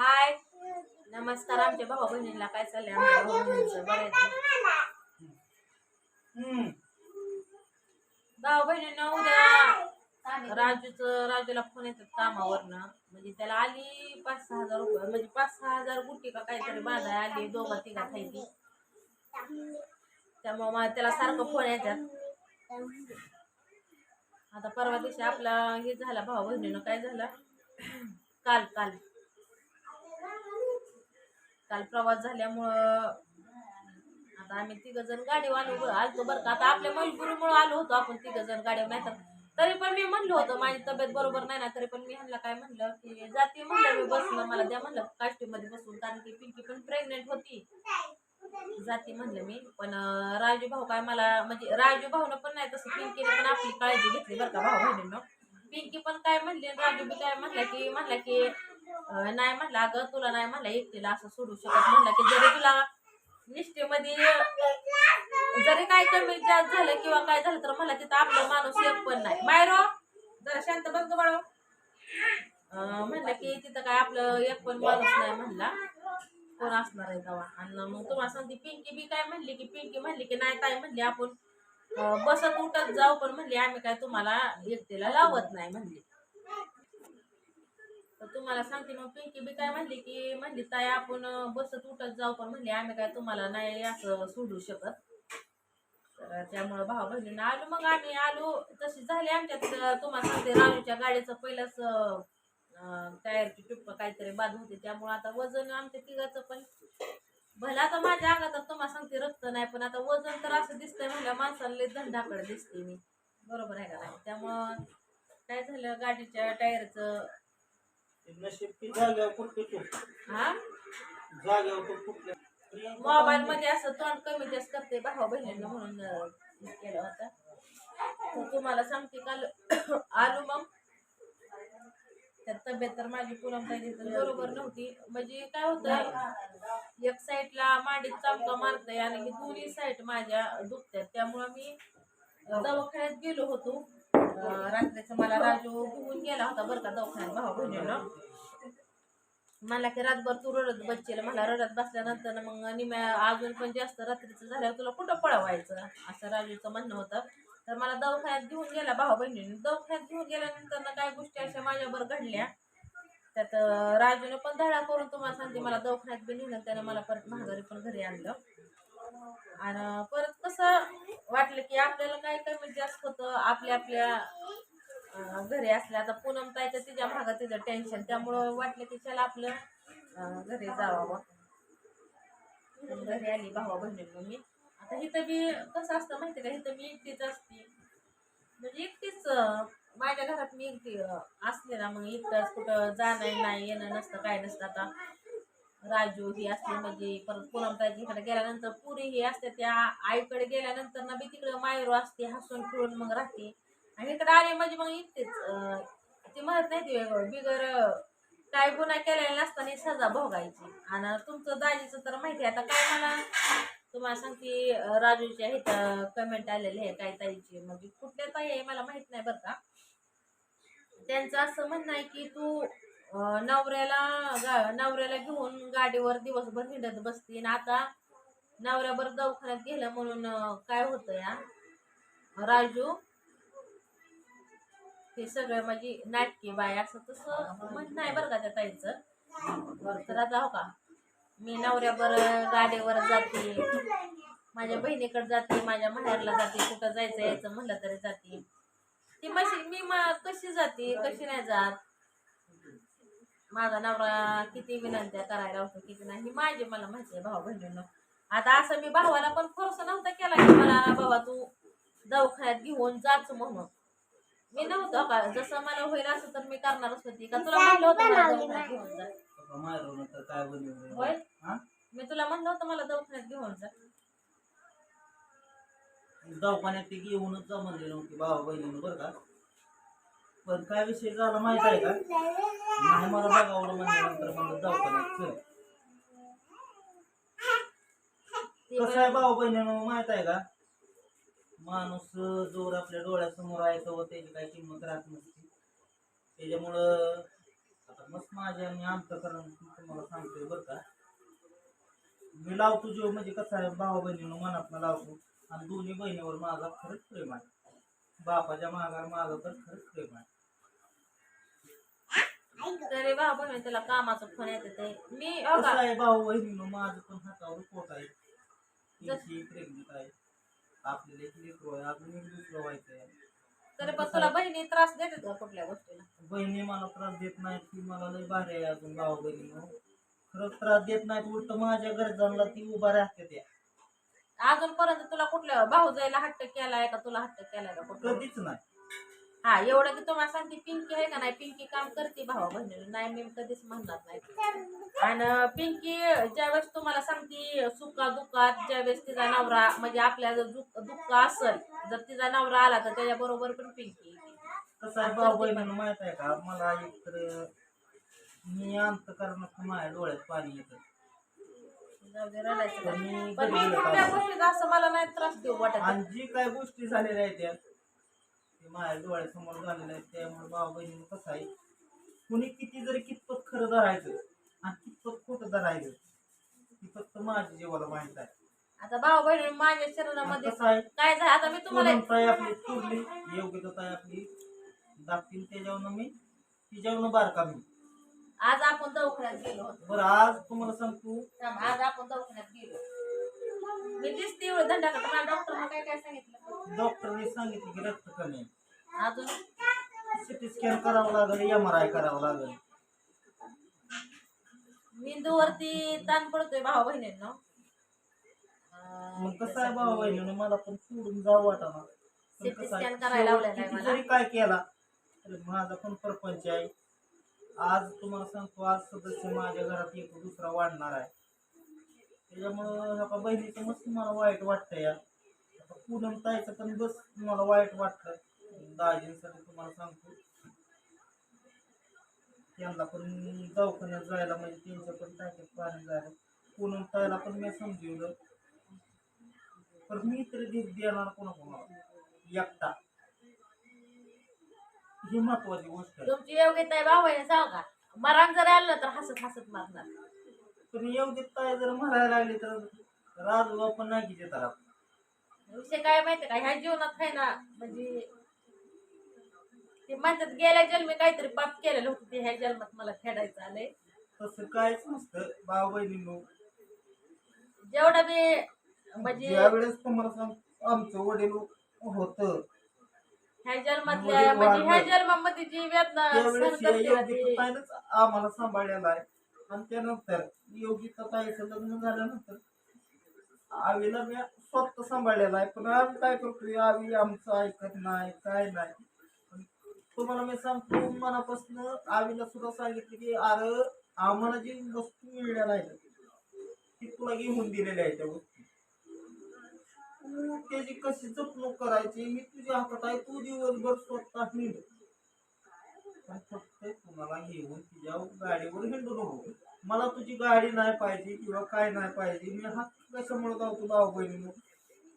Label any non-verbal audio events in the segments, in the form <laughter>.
हाय. नमस्कार आमच्या भाऊ बहिणीला काय चाललंय? आमच्या भाऊ बहिणीचं बरं. भाऊ बहिणीनं उद्या राजूच राजूला फोन येतात कामावरनं. म्हणजे त्याला आली पाच सहा हजार रुपये. म्हणजे पाच सहा हजार गुट्टी का काहीतरी बांधाय आली दोघं तिघा खायची त्यामुळे मला त्याला सारखं फोन येतात आता परवा दिवशी आपला हे झाला भाऊ बहिणीनं काय झालं? काल काल. काल प्रवास झाल्यामुळं आता आम्ही तिघ जण गाडीवर आलो आलतो बरं का. आता आपल्या मजबुरीमुळं आलो होतो आपण तिघ जण गाडीवर. नाही तर तरी पण मी म्हणलं होतं माझी तब्येत बरोबर नाही ना तरी पण मी ह्यांना काय म्हणलं की जाते म्हणलं मी बसलं मला द्या म्हणलं. काष्टीमध्ये बसून कारण की पिंकी पण प्रेग्नेंट होती. जाते म्हणलं मी. पण राजू भाऊ काय मला म्हणजे राजू भाऊनं पण नाही तसं पिंकीने पण आपली काळजी घेतली बरं का भाऊ बहिणीनं पिंकी पण काय म्हणली राजू बी काय म्हणला की म्हणला की नाही म्हटलं अगं तुला नाही म्हटलं एकटीला असं सोडू शकत म्हणलं की जरी तुला निष्ठेमध्ये जरी काय कमी जास्त झालं किंवा काय झालं तर मला तिथं आपला माणूस एक पण नाही. मायरो हो, जरा शांत बंद ग बाळो. म्हणलं की तिथं काय आपलं एक पण माणूस नाही म्हणला. कोण असणार आहे तेव्हा? आणि मग तुम्हाला सांगते पिंकी बी काय म्हणली की पिंकी म्हणली की नाही ताई म्हणली आपण. बसत उठत जाऊ पण म्हणली आम्ही काय तुम्हाला एकटीला लावत नाही म्हणली. तर तुम्हाला सांगते मग पिंकी बी काय म्हणली की म्हणली ताई आपण बसत उठत जाऊ पण म्हणली आम्ही काय तुम्हाला नाही असं सोडू शकत. तर त्यामुळं भाऊ बहिणीनं आलो मग आम्ही आलो. तशी झाली आमच्यात तुम्हाला सांगते राजूच्या गाडीचं पहिलंच टायरची टुप्प काहीतरी बाद होते त्यामुळं आता वजन आमच्या तिघाचं पण भला. आता माझ्या अंगात तर तुम्हाला सांगते रक्त नाही पण आता वजन तर असं दिसतंय म्हणल्या माणसाला लय धंडाकडे दिसते मी. बरोबर आहे का नाही? त्यामुळं काय झालं गाडीच्या टायरचं नशीब ती जाग्यावर फुटते तू? हा? जाग्यावर तू फुटले. मोबाईल मध्ये असं तोंड कमी जास्त करते भाऊ बहिणींना म्हणून अं, केलं होतं. तर तुम्हाला सांगते काल <coughs> आलो मग. तर तब्येत तर माझी पुरम पाहिजे तर बरोबर नव्हती. म्हणजे काय होतं एक साईडला मांडीत चमका मारतंय आणि दोन्ही साईड माझ्या दुखतात त्यामुळं मी दवाखान्यात गेलो होतो. रात्रीचं मला राजू घेऊन गेला होता बरं का दवाखान्यात भाऊ बहिणीनं. मला की रातभर तू रडत बच्चेला मला रडत बसल्यानंतर मग निम्या अजून पण जास्त रात्रीचं झाल्यावर तुला कुठं पळवायचं? असं राजूचं म्हणणं होतं. तर मला दवाखान्यात घेऊन गेला भाऊ बहिणीने. दवाखान्यात घेऊन गेल्यानंतर ना काही गोष्टी अशा माझ्यावर घडल्या. त्यात राजूने पण धडा करून तुम्हाला सांगते मला दवाखान्यात बी नेलं त्याने मला परत महागारी पण घरी आणलं. आणि परत कसं वाटलं की आपल्याला काय कमी जास्त होतं आपल्या आपल्या घरी असल्या आता पूनम तायचं तिच्या भागात तिचं टेन्शन त्यामुळं वाटलं की चला आपलं घरी जावावं घरी आली भावा बहिणी मी. आता इथं बी कसं असतं माहिती का? इथं मी एकटीच असते. म्हणजे एकटीच माझ्या घरात मी एकटी अं, असले ना मग एकटंच कुठं जाणं नाही येणं नसतं काय नसतं आता. राजू ही असते म्हणजे परत पूनम इकडे गेल्यानंतर पुरी ही असते त्या आईकडे गेल्यानंतर ना बी तिकडे मायरू असते हसून खेळून मग राहते. आणि इकडे आले म्हणजे मग इथेच ते म्हणत नाही ते बिगर काय गुन्हा केलेला नसताना सजा भोगायची. आणि तुमचं दाजीचं तर माहिती आहे आता काय मला तुम्हाला सांगते राजूच्या कमेंट आलेले आहे काय ताईची म्हणजे कुठल्या ताई आहे मला माहीत नाही बरं का. त्यांचं असं म्हणणं आहे की तू नवऱ्याला नवऱ्याला घेऊन गाडीवर दिवसभर हिंडत बसते. आणि आता नवऱ्याभर दवाखान्यात गेलं म्हणून काय होतं या राजू हे सगळं माझी नाटकी बाय असं तसं म्हणणं आहे बरं का त्या ताईचं. तर आता हो का? मी नवऱ्यावर गाडीवर जाते. माझ्या बहिणीकडे जाते माझ्या माहेरला जाते. कुठं जायचं यायचं म्हणलं तरी जाते. ती मशी मी मा कशी जाते कशी नाही जात? माझा नवरा किती विनंत्या करायला होतो किती नाही ही माझी मला माहिती आहे भाऊ बहिणीनं. आता असं मी भावाला पण फोर्स नव्हता केला की मला बाबा तू दवाखान्यात घेऊन जाच म्हणून. मी नव्हतं का जसं मला होईल असं तर मी करणारच होती का तुला म्हणलं होतं मला दवाखान्यात घेऊन जा. होय? मी तुला म्हणलं होतं मला दवाखान्यात घेऊन जा. दवाखान्यात ती घेऊनच जा म्हणले नव्हती भावा बहिणीनं बरं का. पण काय विषय झाला माहीत आहे का? नाही मला बघावलं म्हणल्यानंतर मला दवाखान्यात कसं आहे भाऊ बहिणीनं माहीत आहे का? माणूस जोर आपल्या डोळ्यासमोर आहे तेव्हा त्याची काही किंमत राहत नसते. त्याच्यामुळं आता मस्त माझ्या आणि अंतकरण तुम्हाला सांगतोय बरं का. मी लावतो जीव म्हणजे कसं आहे भाऊ बहिणीनं मनात लावतो. आणि दोन्ही बहिणीवर माझा खरंच प्रेम आहे. बापाच्या मागावर माझं तर खरंच प्रेम आहे. तरी भाऊ बहिणी त्याला कामाचा फोन येते ते. मी हो कसं का आहे भाऊ बहिणीनं माझं पण हातावर पोट आहे. प्रेग्नेंट आहे. आपल्याला एक लेकरू आहे अजून एक दुसरं व्हायचं आहे तरी पण तुला बहिणी त्रास देतात का कुठल्या गोष्टीला? बहिणी मला त्रास देत नाहीत ती मला लय भारी आहे अजून भाऊ बहिणीनं खरंच त्रास देत नाहीत उलट माझ्या गरजांना ती उभा राहते त्या. अजूनपर्यंत तुला कुठल्या भाऊ जायला हट्ट केलाय का? तुला हट्ट केलाय का कधीच नाही. हा एवढं की तुम्हाला सांगते पिंकी आहे का नाही? पिंकी काम करते भावा बहिणीला. नाही मी कधीच म्हणणार नाही. आणि पिंकी ज्यावेळेस तुम्हाला सांगते सुखा दुःखात ज्यावेळेस तिचा नवरा म्हणजे आपल्या जर दुःख दुःख असेल जर तिचा नवरा आला तर त्याच्या बरोबर पण पिंकी येते. कसं आहे भाऊ माहीत आहे का? मला एक तर मी अंत करण्यात माझ्या डोळ्यात पाणी येतं. पण मी कुठल्या असं मला नाही त्रास देऊ वाटत. आणि जी काय गोष्टी झालेल्या आहेत त्या ते माझ्या डोळ्यासमोर झालेल्या आहेत त्यामुळे भाऊ कसं आहे कुणी किती जरी कितपत खरं धरायचं आणि कितपत खोटं धरायचं ती फक्त माझ्या जीवाला माहीत आहे. आता भाऊ बहिणी माझ्या शरीरामध्ये कसं आहे? काय झालं? आता मी तुम्हाला पूनमताई आपली चुरली योग्यताई आपली. दाखतील त्याच्यावरनं मी तिच्यावरनं बारका मी आज आपण दवाखान्यात गेलो होतो. बरं आज तुम्हाला सांगतो. आज आपण दवाखान्यात गेलो. मी तेच तेवढं धंदा करतो मला डॉक्टरनं काय काय सांगितलं? डॉक्टरने सांगितलं की रक्त कमी आहे. अजून? सिटी स्कॅन करावं लागेल एम आर आय करावं लागेल. मेंदूवरती ताण पडतोय भाऊ बहिणींनो. मग कसं आहे भाऊ बहिणीनं मला पण सोडून जाऊ वाटाना पण CT कसं आहे, scan करायला लावलेला आहे शेवट किती मला. जरी काय केला तरी माझा पण परपंच आहे. आज तुम्हाला सांगतो आज सदस्य माझ्या घरात एक दुसरा वाढणार आहे. त्याच्यामुळं ह्या बहिणीचं मस्त मला वाईट वाटतं या पूनम ताईचं पण बस तुम्हाला वाईट वाटतं दाजींसाठी तुम्हाला सांगतो. त्यांना पण दवाखान्यात जायला म्हणजे त्यांच्या पण टाक्यात पाणी जायला. पूनम ताईला पण मी समजवलं. पण मी तरी देणार कोणा कोणाला एकटा. ही महत्वाची गोष्ट आहे. तुमची योग्यता आहे बहिणी सांग का? मरण जर आलं तर हसत हसत मारणार. पण योग्य ताई जर म्हणायला लागली तर राजू आपण नाही देतात आपण. विषय काय माहितीये का? ह्या जीवनात आहे ना म्हणजे ते म्हणतात गेल्या जन्मी काहीतरी पाप केलेलं होतं ते ह्या जन्मात मला फेडायचं आलंय. तसं काहीच नसतं. भाऊ बहिणींनो जेवढं मी म्हणजे तुम्हाला सांग आमचं वडील होत ह्या जन्मातल्या म्हणजे ह्या जन्मामध्ये जी वेदना सहन त्यावेळेस या करते ना योगिता ती ताईनंच आम्हाला सांभाळलेला आहे. आणि त्यानंतर योगिता ताईचं लग्न झाल्यानंतर आवीला मी स्वतः सांभाळलेला आहे. पण आम्ही काय करतोय? आवी आमचं ऐकत नाही काय नाही. पण तुम्हाला मी सांगतो मनापासून आवीला सुद्धा सांगितलं की अरे आम्हाला जी वस्तू मिळल्या नाही ती तुला घेऊन दिलेल्या आहे त्या वस्तू. तू त्याची कशी जपणूक करायची? मी तुझ्या हातात आहे तू दिवसभर स्वतः हिंड. फक्त तुम्हाला घेऊन तुझ्या गाडीवर हिंडू नको. मला तुझी गाडी नाही पाहिजे किंवा काय नाही पाहिजे. मी हात कशामुळे जातो भाऊ बहिणी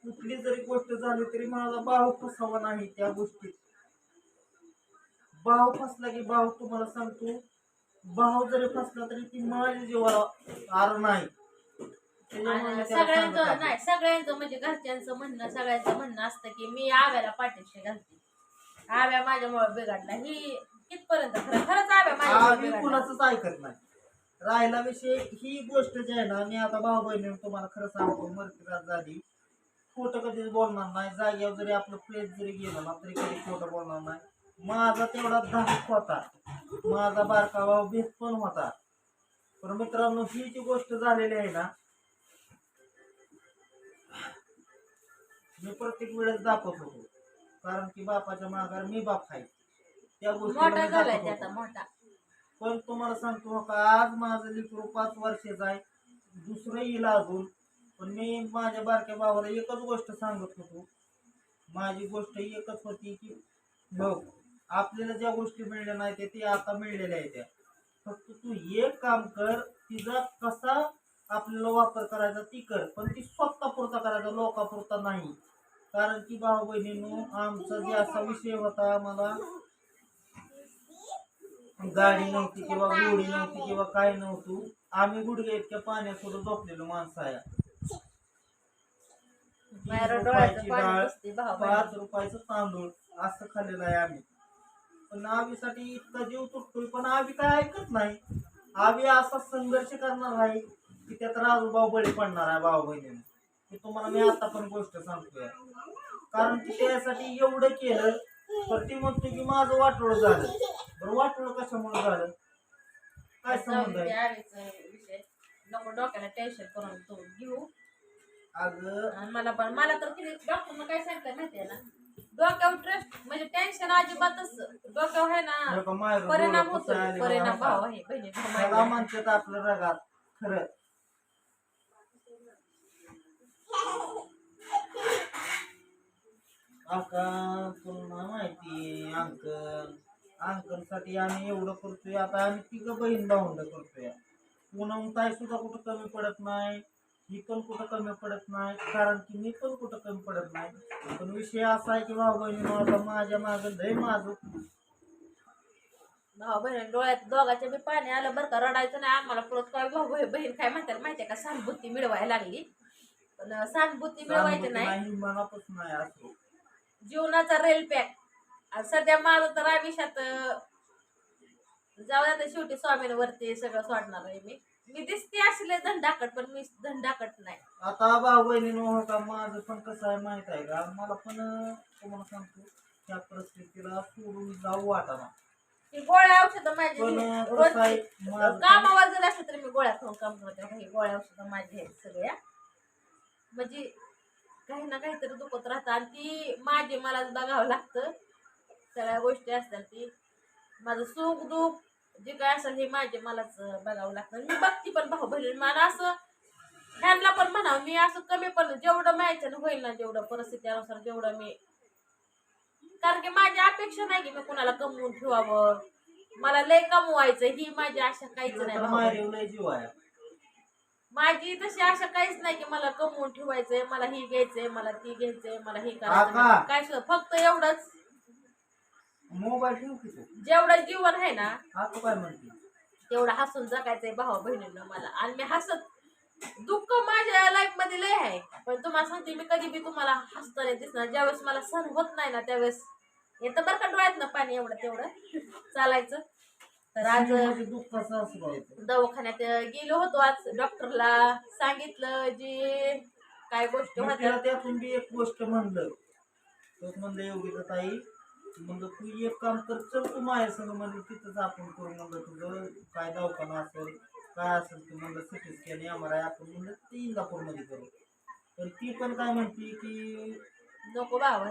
कुठली जरी गोष्ट झाली तरी माझा भाव फसावा नाही त्या गोष्टीत. भाव फसला की भाव तुम्हाला सांगतो भाव जरी फसला तरी ती माझ्या जीवाला आर नाही त्याच्यामुळे मी आणि त्याला सांगत सगळ्यांचं. नाही सगळ्यांचं म्हणजे घरच्यांचं म्हणणं सगळ्यांचं म्हणणं असतं की मी आव्याला पाठीशी घालते. आव्या माझ्यामुळे बिघडला. ही कितपर्यंत खरं खरंच आव्या आम्ही कुणाचंच ऐकत नाही. राहिला विषय ही गोष्ट जी आहे ना मी आता भाऊ बहिणी तुम्हाला खरं सांगतो मर्तीरात झाली. खोटं कधीच बोलणार नाही. जागेवर जरी आपलं प्लेस जरी गेलं ना तरी कधी खोटं बोलणार नाही. माझा तेवढा धाक होता. माझा बारका भाऊ भेद पण होता. पण मित्रांनो ही जी गोष्ट झालेली आहे ना मी प्रत्येक वेळेस दाखवत होतो. कारण की बापाच्या माघार मी बाप आहे. त्या मोठा झालाय. मोठा. पण तुम्हाला सांगतो का आज माझं लेकरू पाच वर्षाचं आहे. दुसरं येईल अजून. पण मी माझ्या बारक्या भावाला एकच गोष्ट सांगत होतो. माझी गोष्ट एकच होती की बघ आपल्याला ज्या गोष्टी मिळल्या नाही त्या ते आता मिळलेल्या आहेत त्या. फक्त तू एक काम कर तिचा कसा आपल्याला वापर करायचा ती कर. पण ती स्वतः पुरता करायचा लोकापुरता नाही. कारण की भाऊ बहिणींनो आमचा जे असा विषय होता आम्हाला गाडी नव्हती किंवा गोडी नव्हती किंवा काय नव्हतं आम्ही गुडघे इतक्या पाण्यात सुद्धा झोपलेलो माणसं आहे रुपयाची डाळ पाच रुपयाचं तांदूळ असं खाल्लेलं आहे आम्ही. पण आवीसाठी इतका जीव तुटतोय पण आवी काय ऐकत नाही. आवी असा संघर्ष करणार आहे की त्यात राजूभाऊ बळी पडणार आहे भाऊ बहिणीने हे तुम्हाला मी आता पण गोष्ट सांगतोय. कारण की त्यासाठी एवढं केलं तर ती म्हणतो की माझं वाटोळ झालं. बरं वाटोळ कशामुळे झालं? काय संबंध आहे? विषय. नको डोक्याला टेन्शन करून तू घेऊ. अगं. आणि मला पण मला तर किती डॉक्टरनं काय सांगताय माहितीये ना? डोक्यावर ट्रेस्ट म्हणजे टेन्शन अजिबातच डोक्यावर आहे ना परिणाम होतो परिणाम भाव आहे बहिणी आपलं रगात खरं. आका तुला माहिती अंकल. साठी आम्ही एवढं करतोय आता आम्ही तिघं बहीण भाऊंड करतोय. पुन्हा ताई सुद्धा कुठं कमी पडत नाही ही पण कुठं कमी पडत नाही कारण की मी पण कुठं कमी पडत नाही. पण विषय असा आहे की भाऊ बहिणी माझा माझ्या मागं लय माझं भाऊ बहीण डोळ्यात दोघाच्या बी पाणी आलं बरं का रडायचं नाही आम्हाला परत काय भाऊ बहीण काय म्हणतात माहितीये का सहानुभूती मिळवायला लागली. सहानुभूती मिळवायची नाही. असो. जीवनाचा रेल पॅक सध्या माझं तर आयुष्यात जाऊ द्या शेवटी स्वामींवरती सगळं सोडणार आहे मी. मी दिसते असले धंडाकट पण मी धंडाकट नाही. आता भाऊ बहिणीनं हो का माझं पण कसं आहे माहीत आहे का? मला पण तुम्हाला सांगतो त्या परिस्थितीला सोडून जाऊ वाटाना ही गोळ्या औषधं माझी पण. कसं आहे माझं कामावर जर असलं तरी मी गोळ्या खाऊन काम करते. ही गोळ्या औषधं माझी आहेत सगळ्या. म्हणजे काही ना काहीतरी दुखत राहतं. आणि ती माझी मलाच बघावं लागतं. सगळ्या गोष्टी असतात ती. माझं सुख दुःख जे काय असेल हे माझे मलाच बघावं लागतं. मी बघती पण भाऊ बहीण मला असं ह्यांना पण म्हणावं मी असं कमी पण जेवढं माहिती होईल ना जेवढं परिस्थितीनुसार जेवढं मी. कारण की माझी अपेक्षा नाही की मी कुणाला कमवून ठेवावं. मला लय कमवायचं ही माझी आशा काहीच नाही तर भाऊ. माहेरी लय जीव आहे माझी तशी आशा काहीच नाही की मला कमवून ठेवायचंय मला ही घ्यायचंय मला ती घ्यायचंय मला हे काका. करायचं काय सुद्धा फक्त एवढंच. मोबाईल ठेव की तू? जेवढं जीवन आहे ना आता काय म्हणते. तेवढं हसून जगायचंय भाऊ बहिणींना मला. आणि मी हसत दुःख माझ्या लाईफमध्ये लय आहे. पण तुम्हाला सांगते मी कधी बी तुम्हाला हसताना दिसणार. ज्यावेळेस मला सण होत नाही ना त्यावेळेस येतं बरं का डोळ्यात ना पाणी एवढं तेवढं चालायचं. तर आज दवाखान्यात गेलो होतो आज डॉक्टरला. सांगितलं जे काय गोष्ट होत्या. त्यातून बी एक गोष्ट म्हणलं. तर म्हणलं योगिता ताई. म्हणलं तू एक काम कर चल तू माझ्या संग म्हणलं तिथंच आपण करू म्हणलं तुझं काय दवाखाना असेल काय असेल ते म्हणलं city scan M R I आपण म्हणलं ते इंदापूरमध्ये करू. तर ती पण काय म्हणते की नको बाबा.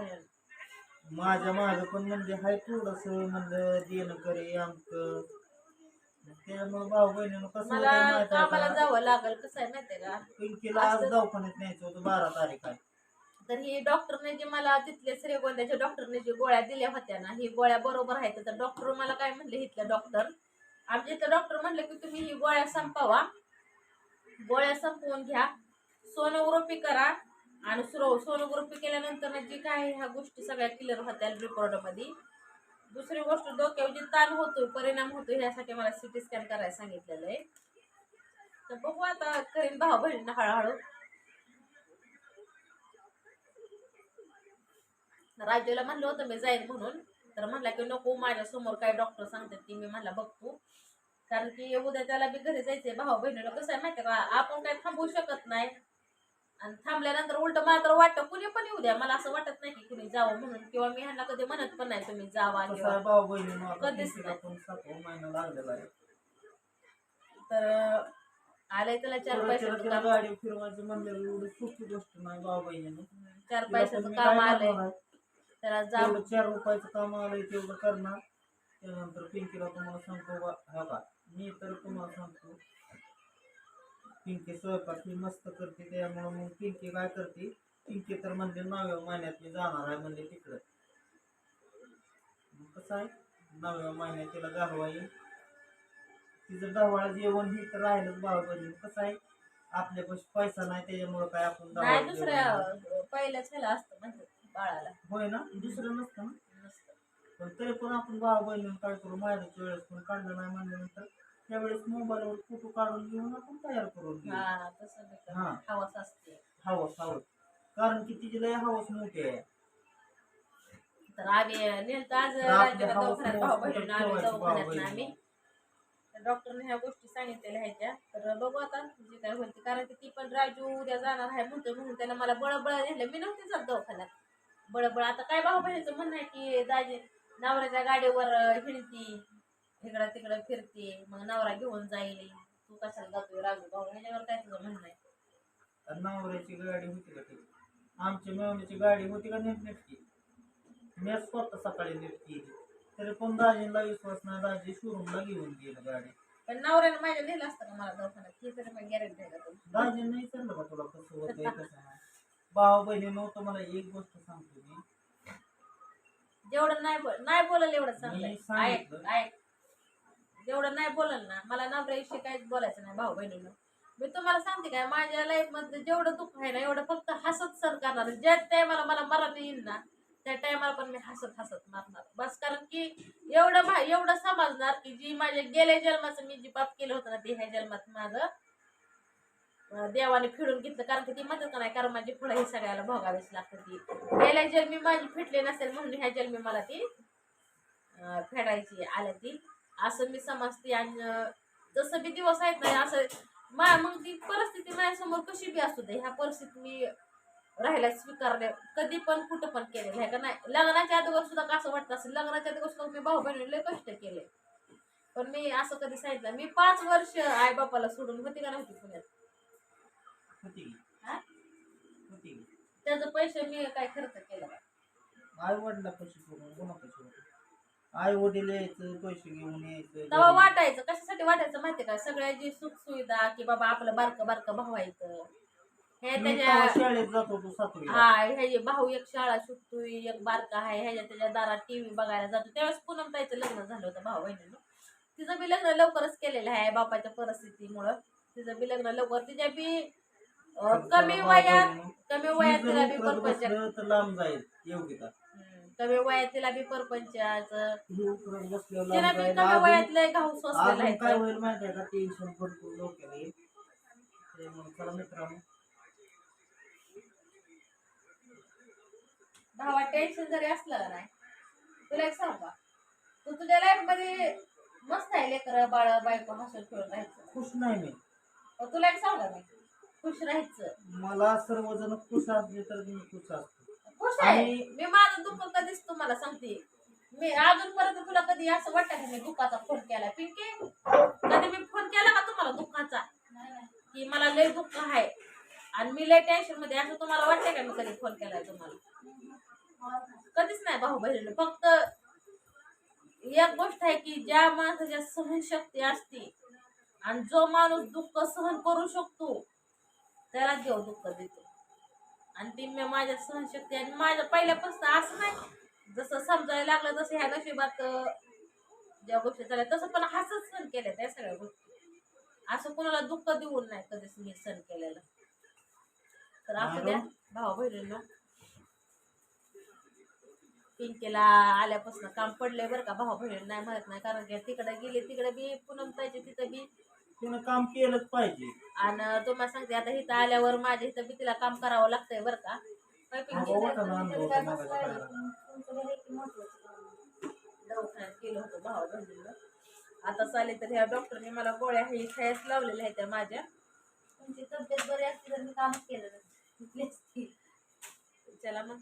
माझ्या मागं पण म्हणजे हाय थोडस म्हणलं देणं करे आमचं. त्यामुळे भाऊ बहिणीनं कसं मला होतंय माहिती आहे कामाला का? जावं लागल कसं आहे माहितीये का? पिंकीला आज दवाखान्यात न्यायचं होतं बारा तारीख आहे तर ही डॉक्टरने जे मला तिथले श्रीगोंद्याच्या डॉक्टरने जे गोळ्या दिल्या होत्या ना ही गोळ्या बरोबर आहेत. तर डॉक्टर मला काय म्हणले इथले डॉक्टर? आमच्या इथलं डॉक्टर म्हणले की तुम्ही ही गोळ्या संपवा. गोळ्या संपवून घ्या. सोनोग्राफी करा. आणि सुरो सोनोग्राफी केल्यानंतर जी काय ह्या गोष्टी सगळ्या क्लिअर होत्या रिपोर्टमध्ये दुसरी गोष्ट डोक्यावर जे ताण होतोय परिणाम होतो ह्यासाठी मला सी टी स्कॅन करायला सांगितलेलं आहे. तर बघू आता करीन भाऊ बहिणींना हळूहळू. राजूला म्हणलं होतं मी जाईन म्हणून तर म्हणला की नको माझ्यासमोर काय डॉक्टर सांगतात की मी म्हणला बघतो. कारण की उद्या त्याला बी घरी जायचंय. भाऊ बहिणीला कसं आहे माहिती का? आपण काय थांबवू शकत नाही. आणि थांबल्यानंतर उलट मला तर वाटतं कुणी पण येऊ द्या. मला असं वाटत नाही की कुणी जावं म्हणून किंवा मी ह्यांना कधी म्हणत पण नाही तुम्ही जावा किंवा भाऊ आता कधीच पिंकीला नाही. पण सातवा महिना लागलेला आहे. तर आलंय त्याला चार पैशाचं काम. गाडी फिरवायचं म्हणलं एवढी सोपी गोष्ट नाही भाऊ बहिणीनं. चार पैशाचं काम आलंय? त्याला जाऊ तेवढं चार रुपयाचं काम आलंय तेवढं करणार. त्यानंतर पिंकीला तुम्हाला सांगतो बा हा मी तर तुम्हाला सांगतो पिंकी स्वयंपाक ही मस्त करते त्यामुळं मग पिंकी काय करते पिंकी तर म्हणले नवव्या महिन्यात मी जाणार आहे म्हणले तिकडं. मग कसं आहे नवव्या महिन्यात तिला गारवा येईल. तिचं डवाळ जेवण हे तर राहिलंच भाऊ बहिणी कसं आहे आपल्यापाशी पैसा नाही त्याच्यामुळं काय आपण नाही दुसऱ्या पहिल्याच ह्याला असतं म्हणजे बाळाला. होय ना? दुसरं नसतं ना? नसतं. पण तरी पण आपण भाऊ बहिणीनं काय करू माहेरच्या वेळेस पण काढलं नाही म्हणल्यानंतर त्यावेळेस मोबाईलवर फोटो काढून घेऊन आपण तयार करून घेऊ. हा तसं बी कर. हा. हवास असते. हवस हवस. कारण की तिची लय हवस मोठी आहे. तर आम्ही आज हवस दवाखान्यात ठेवायची दवाखान्यात तर डॉक्टरने ह्या गोष्टी सांगितलेल्या आहेत त्या. तर बघू आता जे काय होईल ते. कारण की ती पण राजू उद्या जाणार आहे म्हणतो म्हणून त्याला मला बळबळ नेलं मी नव्हते जात दवाखान्यात. बळबळ. आता काय भाऊ बहिणीचं म्हणणं आहे की दाजी नवऱ्याच्या गाडीवर हिंडती. इकडं तिकडं फिरते मग नवरा घेऊन जाईल. तू कशाला जातोय राजू भाऊ? ह्याच्यावर काय तुझं म्हणणं आहे? तर नवऱ्याची गाडी होती का ती? आमच्या मेवण्याची गाडी होती का नीट नेटकी मी स्वतः सकाळी नीट केली. तरी पण दाजींना विश्वास नाही दाजी शोरूमला घेऊन गेलं गाडी. पण नवऱ्यानं माझ्या नेलं असतं का मला दवाखान्यात? ही तरी मग गॅरंटी आहे का तुला? दाजींना विचारलं का तुला कसं होतंय कसं नाही? भाऊ बहिणीनं तुम्हाला एक गोष्ट सांगतो मी. जेवढं नाही बोल नाही बोलल एवढं मी चांगलं ऐक सांगितलं. ऐक. जेवढं नाही बोलल ना मला नवऱ्याविषयी काहीच बोलायचं नाही भाऊ बहिणीनं मी तुम्हाला सांगते काय माझ्या लाईफमध्ये जेवढं दुःख आहे ना एवढं फक्त हसत सर करणार. ज्या टायमाला मला मरण येईल ना त्या टायमाला पण मी हसत हसत मारणार. बस कारण की एवढं मा एवढं समजणार की जी माझ्या गेल्या जन्माचं मी जी पाप केलं होतं ना ते ह्या जन्मात माझं देवाने फिरून घेतलं. कारण की ती म्हणतात का नाही कारण माझी फुलं हे सगळ्याला भोगावीच लागतं ती. गेल्या जन्मी माझी फिटली नसेल म्हणून ह्या जन्मी मला ती फेडायची आल्या ती. असं मी समजते आणि जसं बी दिवस आहेत ना असं मा मग ती परिस्थिती माझ्यासमोर कशी बी असू दे ह्या परिस्थितीत मी राहायला स्वीकारले कधी पण कुठं पण केलेलं आहे का नाही? लग्नाच्या अगोदर सुद्धा कसं वाटतं असेल? लग्नाच्या अगोदर सुद्धा मी भाऊ बहिणीला कष्ट केले. पण मी असं कधी सांगितलं मी पाच वर्ष आई बापाला सोडून होती का नव्हती पुण्यात? त्याचं पैसे मी काय खर्च केला? आई वडिला पैसे सोडून? आई वडील यायचं पैसे घेऊन यायचं तेव्हा. वाटायचं कशासाठी वाटायचं माहितीये का? सगळ्याची सुख सुविधा की बाबा आपलं बारकं बारकं भाऊ व्हायचं हे मी तेव्हा त्याच्या शाळेत जात होतो सातवी हा ह्याचे भाऊ एक शाळा शिकतोय एक बारका आहे ह्याच्या त्याच्या दारात टीव्ही बघायला जातो. त्यावेळेस पूनम ताईचं लग्न झालं होतं भाऊ बहिणीनं. तिचं बी लग्न लवकरच केलेलं आहे बापाच्या परिस्थितीमुळं. तिचं बी लग्न लवकर तिच्या बी अं, कमी वयात कमी वयात तिला बी परपंच तर लांब जाईल योग्यता कमी वयात तिला बी परपंचाचं बसल्यावर तिला बी. कमी अजून- वयात लय घाऊस असलेला अजून काय आहे होईल माहिती आहे का? टेन्शन भरपूर डोक्याला येईल. त्यामुळे चला मित्रांनो. भावा टेन्शन जरी असलं का नाही तुला एक सांग का? तू तुझ्या लाईफमध्ये मस्त आहे लेकर बाळ बायको हसून खेळून राहायचं. खुश नाही मी. पण तुला एक सांग का मी? खुश राहायचं. मला सर्वजण खुश असले तर मी खुश असतो. खुश आहे. आणि- मी माझं दुःख कधीच तुम्हाला सांगते. मी अजूनपर्यंत तुला कधी असं वाटतं की मी दुःखाचा फोन केला पिंके? कधी मी फोन केला का तुम्हाला दुःखाचा? की मला लय दुःख आहे. आणि मी लय टेन्शनमध्ये असं तुम्हाला वाटतंय का मी कधी फोन केलाय तुम्हाला? कधीच नाही भाऊ बहिणीला. फक्त एक गोष्ट आहे की ज्या माणसाच्या सहनशक्ती असते आणि जो माणूस दुःख सहन करू शकतो त्याला देव दुःख देतो. आणि ती मी माझ्या सहनशक्ती आणि माझ्या पहिल्यापासून असं नाही. जसं समजायला लागलं तसं ह्या नशिबात ज्या गोष्टी झाल्या तसं पण हसत सण केल्या त्या सगळ्या गोष्टी. असं कोणाला दुःख देऊन नाही कधीच मी सण केलेलं. तर असं द्या भाऊ बहिणींना पिंकीला आल्यापासून काम पडलंय बरं का भाऊ बहिणी नाही म्हणत नाही कारण की तिकडे गेली तिकडे बी पुनम ताईचे तिथं बी तिनं काम केलंच पाहिजे. आणि तुम्हाला सांगते आता इथं आल्यावर माझ्या इथं बी तिला काम करावं लागतंय बरं का. होता ना अनुभव मगाच्या. दवाखान्यात केलं होतं बहिणीला आता चालेल तर ह्या डॉक्टरने मला गोळ्या हे खायच लावलेल्या आहेत त्या माझ्या. तुमची तब्येत बरी असते तर मी कामच केलं. चला मग.